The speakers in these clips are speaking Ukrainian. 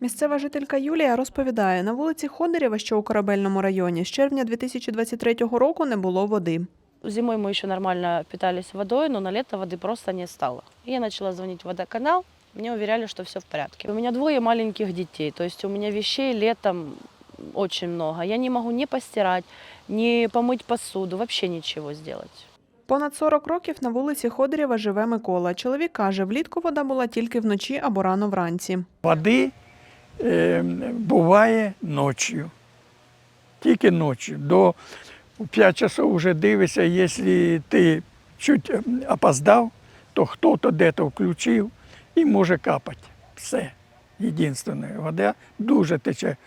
Місцева жителька Юлія розповідає, на вулиці Ходорєва, що у корабельному районі, з червня 2023 року не було води. Зимой мы еще нормально питались водой, но на лето воды просто не стало. И я начала звонить в водоканал, мне уверяли, что все в порядке. У меня двое маленьких детей, то есть у меня вещей летом очень много. Я не могу ни постирать, ни помыть посуду, вообще ничего сделать. Понад 40 років на вулиці Ходорєва живе Микола. Чоловік каже, влітку вода була тільки вночі або рано вранці. Води е, буває ночі. Тільки ночі. До 5 часов вже дивишся, якщо ти чуть е, опоздав, то хтось де-то включив і може капати. Все. Єдине, вода дуже тече.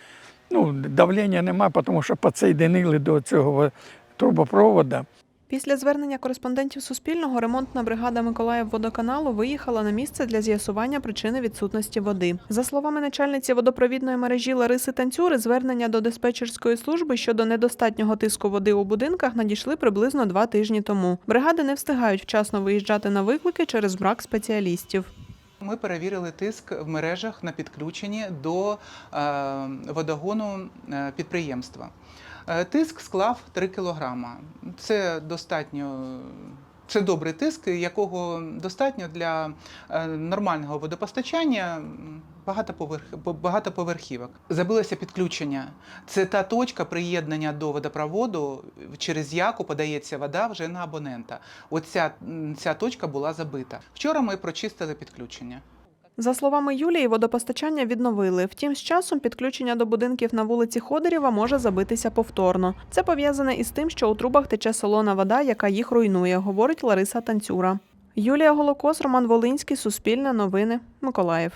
Ну, давлення немає, тому що підсоєдинили до цього трубопроводу. Після звернення кореспондентів Суспільного ремонтна бригада Миколаївводоканалу виїхала на місце для з'ясування причини відсутності води. За словами начальниці водопровідної мережі Лариси Танцюри, звернення до диспетчерської служби щодо недостатнього тиску води у будинках надійшли приблизно два тижні тому. Бригади не встигають вчасно виїжджати на виклики через брак спеціалістів. Ми перевірили тиск в мережах на підключенні до е, водогону е, підприємства. Е, Тиск склав 3 кілограма. Це достатньо. Це добрий тиск, якого достатньо для е, нормального водопостачання багатоповерхівок. Забилося підключення. Це та точка приєднання до водопроводу, через яку подається вода вже на абонента. Оця ця точка була забита. Вчора ми прочистили підключення. За словами Юлії, водопостачання відновили. Втім, з часом підключення до будинків на вулиці Ходорєва може забитися повторно. Це пов'язане із тим, що у трубах тече солона вода, яка їх руйнує, говорить Лариса Танцюра. Юлія Голокос, Роман Волинський, Суспільне новини, Миколаїв.